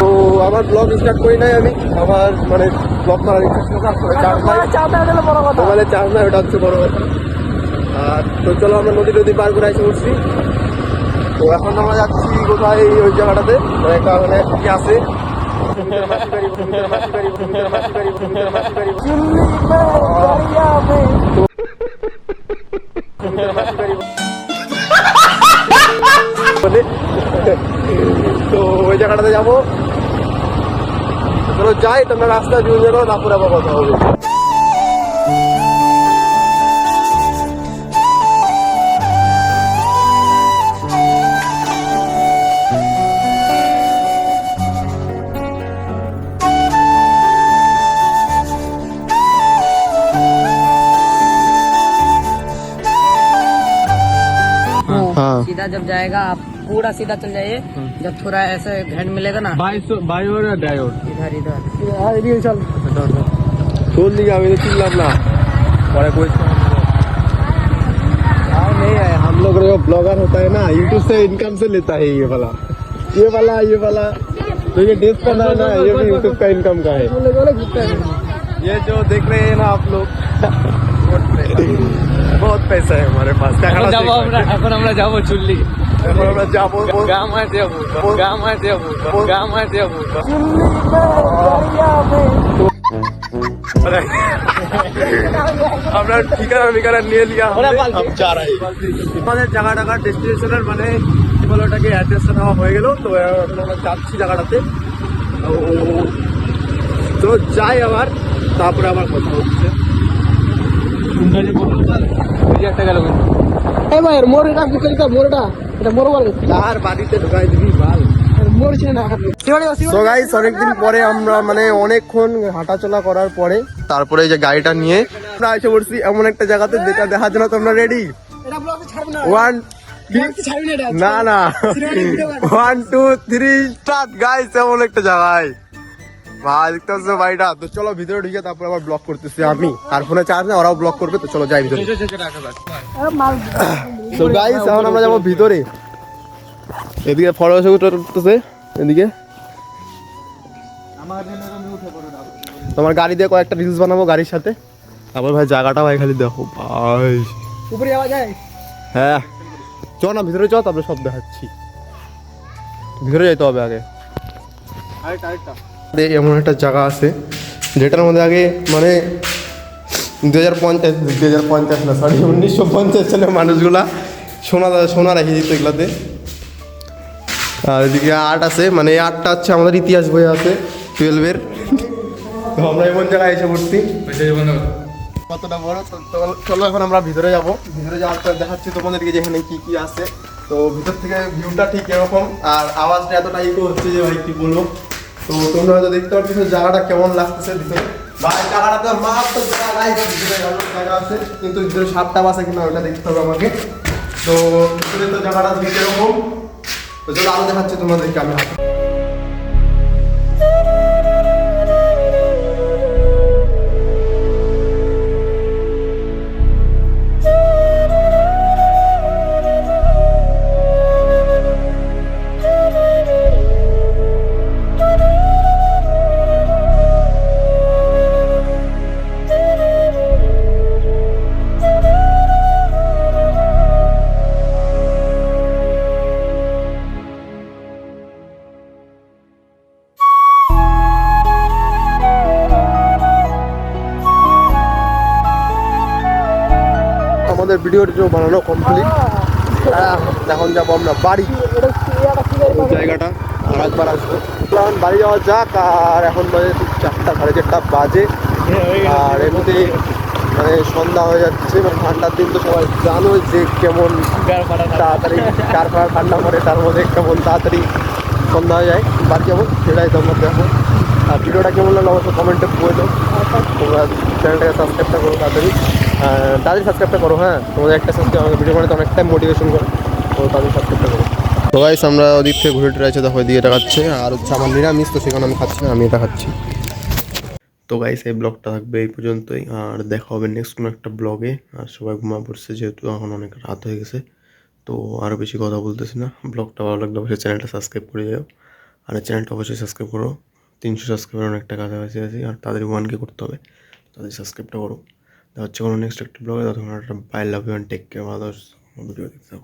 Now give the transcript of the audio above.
তো আমার blog start করি নাই আমি। আমার মানে ব্লগ করার ইচ্ছা ছিল মোবাইলে চার্জ নাই। ওটা হচ্ছে বড় কথা। আর তো চলো আমরা নদী নদী পার করে এসে উঠছি। তো এখন আমরা যাচ্ছি কোথায় ওই জায়গাটাতে? মানে একটা মানে কি আছে? তো ওই জায়গাটাতে যাব। চলো যাই তোমরা রাস্তা জুড়ে যাবো তারপরে আবার কথা হবে हाँ सीधा जब जाएगा आप पूरा सीधा चल जाइए जब थोड़ा ऐसे घैंट मिलेगा ना বায়োর ডায়োড इधर इधर তোর দিকে আমি তো চিনলাম না পরে कोई हाँ, नहीं है हम लोग जो ब्लॉगर होता है ना यूट्यूब से इनकम से लेता है ये वाला ये वाला ये वाला तो ये ड्रेस पहना है ना ये भी यूट्यूब का इनकम का है ये जो देख रहे हैं ना आप लोग बहुत पैसा है हमारे पास টাকাটা যাবো আমরা এখন আমরা যাবো চুল্লি এখন আমরা যাব গামা দেব গামা দেব গামা দেব আমরা ঠিকানা ঠিকানা নিয়ে লিয়া আমাদের জায়গা টাকা ডেস্টিনেশনের মানে কি বলো ওটাকে অ্যাড্রেসটা নেওয়া হয়ে গেল। তো আমরা যাচ্ছি জায়গাটাতে। তো যাই আবার তারপরে আমার কথা হচ্ছে। এবার মোর এটা কি করিতা মোর তার বাড়িতে ঢুকাই দিবি অনেকদিন পরে আমরা মানে অনেকক্ষণ হাঁটাচলা করার পরে তারপরে এই যে গাড়িটা নিয়ে আমরা এসে পড়ছি এমন একটা জায়গাতে যেটা দেখার জন্য তোমরা রেডি এটা ব্লগ ছাড়ব না। ওয়ান না না না। One two three start guys এমন একটা জায়গায়। ভাই দেখতে পাচ্ছ তো চলো ভিতরে ঢুকে তারপর আবার ব্লক করতেছি আমি। আর ফোনে চার্জ নেই ওরাও ব্লক করবে তো চলো যাই ভিতরে। তো গাইস এখন আমরা যাব ভিতরে। এদিকে এদিকে। তোমার গাড়ি দিয়ে কয়েকটা রিলস বানাবো গাড়ির সাথে। তারপর ভাই জায়গাটা ভাই খালি দেখো ভাই। উপরে যাওয়া যায় হ্যাঁ। চ না ভিতরে চ তারপরে সব দেখাচ্ছি। ভিতরে যাইতে হবে আগে। এ- এমন একটা জায়গা আছে, যেটার মধ্যে আগে মানে দু হাজার পঞ্চাশ দু হাজার পঞ্চাশ না সরি উনিশশো পঞ্চাশ সালের মানুষগুলা সোনা সোনা রেখে দিত এগুলাতে। আর এদিকে আর্ট আছে মানে এই আর্টটা হচ্ছে আমাদের ইতিহাস বই আছে টুয়েলভের তো আমরা এমন জায়গায় এসে পড়ছি। কতটা বড়? চলো- এখন আমরা ভিতরে যাব। ভিতরে যাওয়ার পর দেখাচ্ছি তোমাদেরকে যে এখানে কি কি আছে। তো ভিতর থেকে ভিউটা ঠিক এরকম, আর আওয়াজটা এতটা ইকো হচ্ছে যে ভাই, কি বলব? তো তোমরা হয়তো দেখতে পাচ্ছ জায়গাটা কেমন লাগতেছে ভিতরে। জায়গা আছে, কিন্তু সাতটা কিনা দেখতে হবে আমাকে। তো তো জায়গাটা ঠিক তো চলো দেখাচ্ছি তোমাদেরকে আমি হাতে। আমাদের ভিডিও বানানো কমপ্লিট এখন যাব আমরা বাড়ি। জায়গাটা আর একবার আসব। এখন বাড়ি যাওয়া যাক আর এখন বাজে চারটা সাড়ে চারটা বাজে। আর এমনিতে মানে সন্ধ্যা হয়ে যাচ্ছে মানে ঠান্ডার দিন তো সবাই জানো যে কেমন তাড়াতাড়ি চার ফাড়া ঠান্ডা পড়ে তার মধ্যে কেমন তাড়াতাড়ি সন্ধ্যা হয়ে যায় বাড়ি যাব সেটাই তোমরা দেখো আর ভিডিওটা কেমন লাগল অবশ্যই কমেন্টে বলে দাও। তোমরা চ্যানেলটাকে সাবস্ক্রাইবটা করো তাড়াতাড়ি। তাদের সাবস্ক্রাইবটা করো হ্যাঁ? তোমাদের একটা সাবস্ক্রাইব আমাকে ভিডিও বানাতে অনেকটাই মোটিভেশন করে। তো তাদের সাবস্ক্রাইবটা করো। তো গাইস আমরা ওদিক থেকে ঘুরে টুরে আছে দেখো এটা খাচ্ছে। আর হচ্ছে আমার নিরামিষ, তো সেখানে আমি খাচ্ছি না, আমি এটা খাচ্ছি। তো গাইস এই ব্লগটা থাকবে এই পর্যন্তই। আর দেখা হবে নেক্সট কোনো একটা ব্লগে আর সবাই ঘুমা পড়ছে, যেহেতু এখন অনেক রাত হয়ে গেছে। তো আরও বেশি কথা বলতেছি না। ব্লগটা ভালো লাগলে অবশ্যই চ্যানেলটা সাবস্ক্রাইব করে যাও। আর চ্যানেলটা অবশ্যই সাবস্ক্রাইব করো। তিনশো সাবস্ক্রাইবার অনেকটা কাছাকাছি আছি, আর তাদের ওয়ানকে করতে হবে। তাদের সাবস্ক্রাইবটা করো। দেখা হচ্ছে কোনো নেক্সট একটা ব্লগে তখন একটা bye love you take care ভালো ভিডিও দেখতে